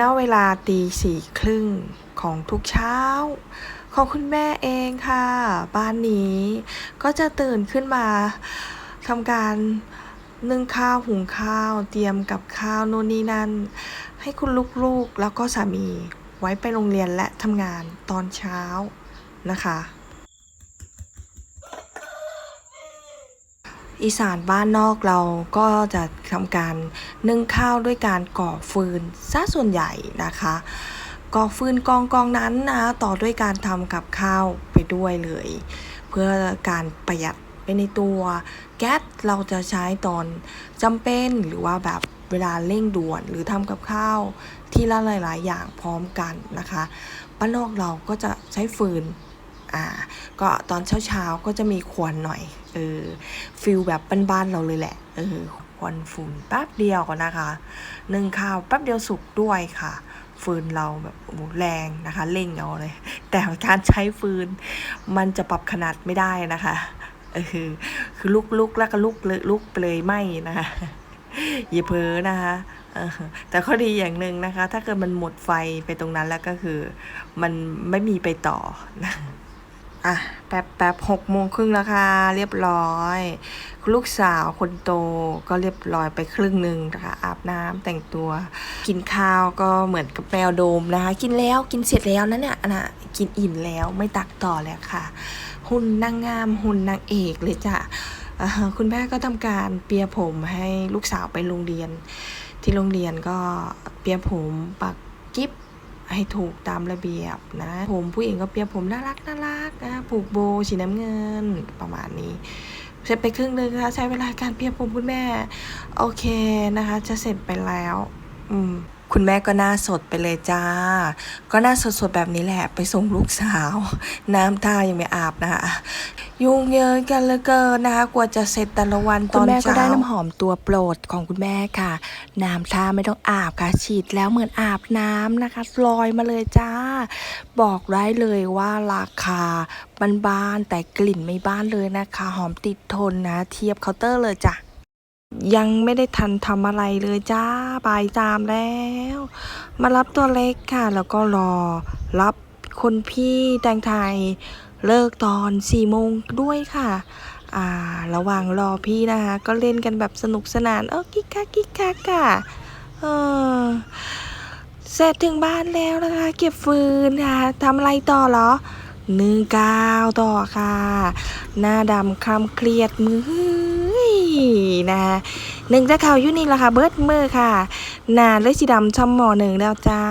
ณเวลาตีสี่ครึ่งของทุกเช้า ของคุณแม่เองค่ะ บ้านนี้ก็จะตื่นขึ้นมาทำการนึ่งข้าวหุงข้าว เตรียมกับข้าวโน่นนี่นั่น ให้คุณลูกๆแล้วก็สามีไว้ไปโรงเรียนและทำงานตอนเช้านะคะ อีสานบ้านนอกเราก็จะทำการนึ่งข้าวด้วยการก่อฟืนซะส่วนใหญ่นะคะก่อฟืนกองกองนั้นนะต่อด้วยการทำกับข้าวไปด้วยเลย เพื่อการประหยัดไปในตัวแก๊สเราจะใช้ตอนจำเป็นหรือว่าแบบเวลาเร่งด่วนหรือทำกับข้าวที่ละหลาย ๆ อย่างพร้อมกันนะคะบ้านนอกเราก็จะใช้ฟืน อ่า ก็ตอนเช้าๆก็จะมีควันหน่อย เออฟิลแบบบ้านๆเราเลยแหละ เออควันฝุ่นแป๊บเดียวก็นะคะนึ่งข้าวแป๊บเดียวสุกด้วยค่ะฟืนเราแบบโอ้โหแรงนะคะเร่งเอาเลย แต่การใช้ฟืน มันจะปรับขนาดไม่ได้นะคะเออคือลุกลุกแล้วก็ลุกเลยลุกไปเลยไหมนะคะอย่าเพ้อนะคะแต่ข้อดีอย่างหนึ่งนะคะ ถ้าเกิดมันหมดไฟไปตรงนั้นแล้วก็คือ มันไม่มีไปต่อนะ อะแป๊บแป๊บหกโมงครึ่งแล้วค่ะ เรียบร้อยคุณลูกสาวคนโตก็เรียบร้อยไปครึ่งหนึ่งนะคะอาบน้ำแต่งตัว กินข้าวก็เหมือนกับแมวโดมนะคะ กินแล้วกินเสร็จแล้วนะเนี่ยนะกินอิ่มแล้วไม่ตักต่อแล้วค่ะ หุ่นนางงามหุ่นนางเอกเลยจ้ะคุณแม่ก็ทำการเปียผมให้ลูกสาวไปโรงเรียน ที่โรงเรียนก็เปียผมปักกิ๊บ ให้ถูกตามระเบียบนะ ผมผู้หญิงก็เปียผมน่ารักน่ารักนะผูกโบสีน้ำเงินประมาณนี้เสร็จไปครึ่งหนึงนะคะใช้เวลาการเปียผมคุณแม่ โอเคนะคะ จะเสร็จไปแล้ว อืมคุณแม่ก็หน้าสดไปเลยจ้า ก็หน้าสดๆแบบนี้แหละไปส่งลูกสาว น้ำท่ายังไม่อาบนะคะยุ่งเยอะกันเหลือเกินนะคะกว่าจะเสร็จแต่ละวันตคุอนณแม่เช้าก็ได้น้ำหอมตัวโปรดของคุณแม่ค่ะ น้ำท่าไม่ต้องอาบค่ะ ฉีดแล้วเหมือนอาบน้ำนะคะลอยมาเลยจ้า บอกได้เลยว่าราคาบ้านๆแต่กลิ่นไม่บ้านเลยนะคะ หอมติดทนนะ เทียบเคาน์เตอร์เลยจ้ะ ยังไม่ได้ทันทำอะไรเลยจ้าบ่ายสามแล้ว มารับตัวเล็กค่ะ แล้วก็รอรับคนพี่แตงไทยเลิกตอนสี่โมงด้วยค่ะ อ่า ระหว่างรอพี่นะคะ ก็เล่นกันแบบสนุกสนาน เออกิ๊กคักกิ๊กคักค่ะ เออเสร็จถึงบ้านแล้วนะคะ เก็บฟืนค่ะทำอะไรต่อเหรอหนึ่งกาวต่อค่ะ หน้าดำคล้ำเครียดมือ นะคะหนึ่งจะข่าวยูนี่ละค่ะ เบิร์ดมือค่ะหน้าเลยสีดำช่ำหมอหนึ่งแล้วจ้า